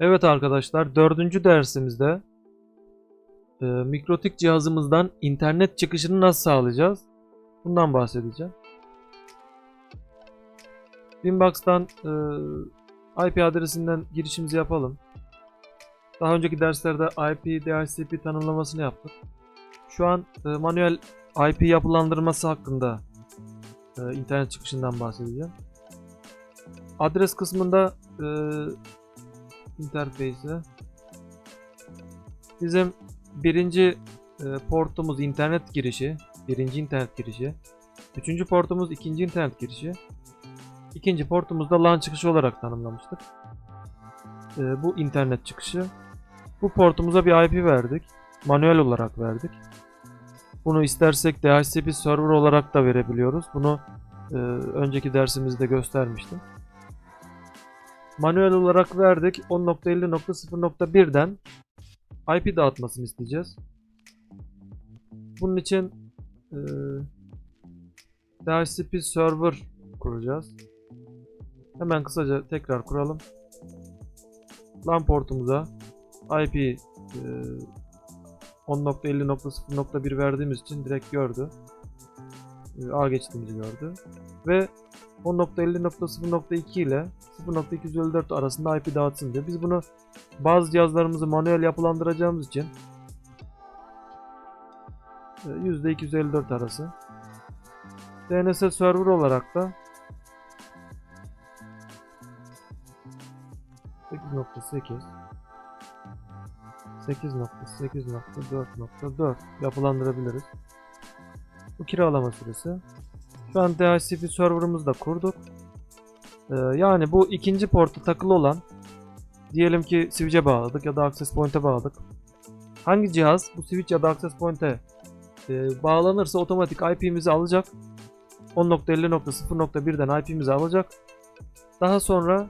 Evet arkadaşlar dördüncü dersimizde e, mikrotik cihazımızdan internet çıkışını nasıl sağlayacağız? Bundan bahsedeceğim. Winbox'tan e, IP adresinden girişimizi yapalım. Daha önceki derslerde IP, DHCP tanımlamasını yaptık. Şu an e, manuel IP yapılandırması hakkında e, internet çıkışından bahsedeceğim. Adres kısmında e, interface'e bizim birinci e, portumuz internet girişi, birinci internet girişi. Üçüncü portumuz ikinci internet girişi. İkinci portumuzda LAN çıkışı olarak tanımlamıştık. E, bu internet çıkışı. Bu portumuza bir IP verdik. Manuel olarak verdik. Bunu istersek DHCP server olarak da verebiliyoruz. Bunu e, önceki dersimizde göstermiştim. Manuel olarak verdik. 10.50.0.1'den IP dağıtmasını isteyeceğiz. Bunun için e, DHCP server kuracağız. Hemen kısaca tekrar kuralım. LAN portumuza IP e, 10.50.0.1 verdiğimiz için direkt gördü. E, A geçtiğimizi gördü. Ve 10.50.0.2 ile 0.254 arasında IP dağıtsın diyor. Biz bunu bazı cihazlarımızı manuel yapılandıracağımız için e, %254 arası. DNS server olarak da 8.8 8.8.4.4 yapılandırabiliriz. Bu kiralama süresi. Şu an DHCP server'ımızı da kurduk. Ee, yani bu ikinci porta takılı olan diyelim ki switch'e bağladık ya da access point'e bağladık. Hangi cihaz bu switch ya da access point'e e, bağlanırsa otomatik IP'mizi alacak. 10.50.0.1'den IP'mizi alacak. Daha sonra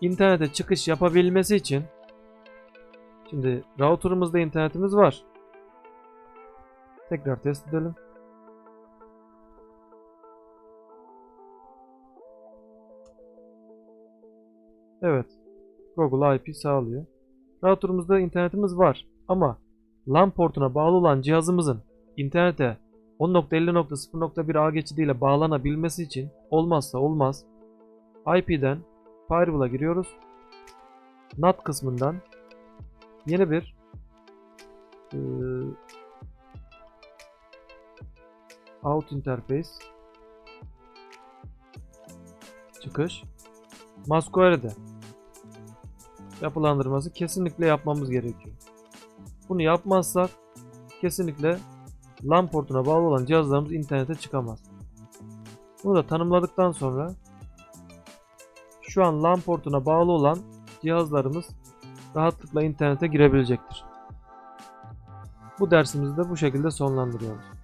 internete çıkış yapabilmesi için şimdi router'ımızda internetimiz var. Tekrar test edelim. Evet. Google IP sağlıyor. Router'ımızda internetimiz var ama LAN portuna bağlı olan cihazımızın internete 10.50.0.1 ağ geçidiyle bağlanabilmesi için olmazsa olmaz IP'den Firewall'a giriyoruz. NAT kısmından yeni bir eee, out interface çıkış Masquerade'de yapılandırması kesinlikle yapmamız gerekiyor. Bunu yapmazsak kesinlikle LAN portuna bağlı olan cihazlarımız internete çıkamaz. Bunu da tanımladıktan sonra şu an LAN portuna bağlı olan cihazlarımız rahatlıkla internete girebilecektir. Bu dersimizi de bu şekilde sonlandırıyoruz.